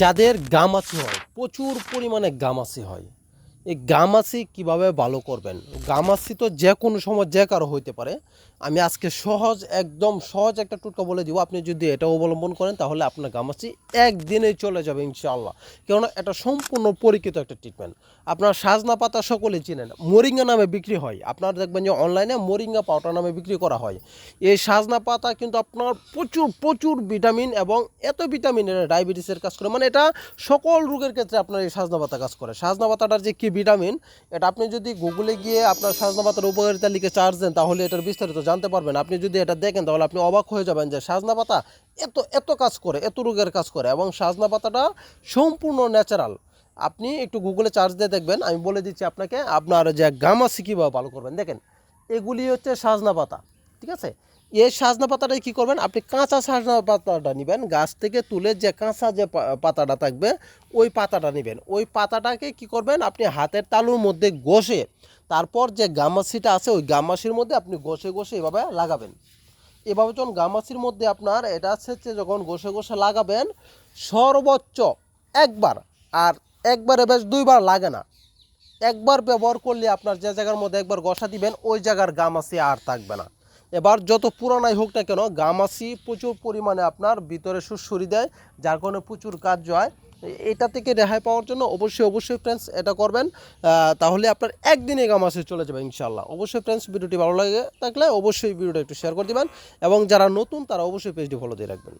যাদের গামাছি হয় প্রচুর পরিমাণে গামাছি হয়। এই গামাচি কীভাবে ভালো করবেন? গামাচি তো যে কোনো সময় যে কারও হইতে পারে। আমি আজকে সহজ, একদম সহজ একটা টুটকা বলে দিব। আপনি যদি এটা অবলম্বন করেন, তাহলে আপনার গামাচি একদিনেই চলে যাবে ইনশাআল্লাহ। কেননা এটা সম্পূর্ণ পরীক্ষিত একটা ট্রিটমেন্ট আপনার সাজনা পাতা সকলে চিনেন। মোরিঙ্গা নামে বিক্রি হয়। আপনারা দেখবেন যে অনলাইনে মোরিঙ্গা পাউডার নামে বিক্রি করা হয়। এই সাজনা পাতা কিন্তু আপনার প্রচুর প্রচুর ভিটামিন এবং এত ভিটামিন ডায়াবেটিসের কাজ করে। মানে এটা সকল রোগের ক্ষেত্রে আপনার এই সাজনা পাতা কাজ করে। সাজনা পাতাটার যে কী ভিটামিন, এটা আপনি যদি গুগলে গিয়ে আপনার সাজনা পাতার উপকারিতা লিখে চার্জ দেন, তাহলে এটার বিস্তারিত জানতে পারবেন। আপনি যদি এটা দেখেন, তাহলে আপনি অবাক হয়ে যাবেন যে সাজনা পাতা এত এত কাজ করে, এত রোগের কাজ করে এবং সাজনা পাতাটা সম্পূর্ণ ন্যাচারাল আপনি একটু গুগলে চার্জ দিয়ে দেখবেন, আমি বলে দিচ্ছি আপনাকে, আপনার যে গামাসি কীভাবে ভালো করবেন। দেখেন, এগুলি হচ্ছে সাজনা পাতা ঠিক আছে? এই সাজনা পাতাটাই কী করবেন? আপনি কাঁচা সাজনা পাতাটা নেবেন, গাছ থেকে তুলে যে কাঁচা যে পাতাটা থাকবে, ওই পাতাটা নেবেন। ওই পাতাটাকে কি করবেন? আপনি হাতের তালুর মধ্যে ঘষে, তারপর যে গামাসিটা আছে, ওই গামাসির মধ্যে আপনি ঘষে ঘষে এভাবে লাগাবেন। এভাবে যখন গামাসির মধ্যে আপনার এটা হচ্ছে যখন ঘষে ঘষে লাগাবেন, সর্বোচ্চ একবার, আর একবারে বেশ দুইবার লাগে না। একবার ব্যবহার করলে আপনার যে জায়গার মধ্যে একবার গসা দিবেন, ওই জায়গার গামাসি আর থাকবে না। এবার যত পুরানাই হোক না কেন, গামাসি প্রচুর পরিমাণে আপনার ভিতরে সুসুরি দেয়, যার কারণে প্রচুর কাজ হয়। এটা থেকে রেহাই পাওয়ার জন্য অবশ্যই অবশ্যই ফ্রেন্ডস এটা করবেন। তাহলে আপনার একদিনে গামাসি চলে যাবে ইনশাল্লাহ অবশ্যই ফ্রেন্ডস ভিডিওটি ভালো লাগে থাকলে অবশ্যই ভিডিওটা একটু শেয়ার করে দেবেন, এবং যারা নতুন, তারা অবশ্যই পেজটি ফলো দিয়ে রাখবেন।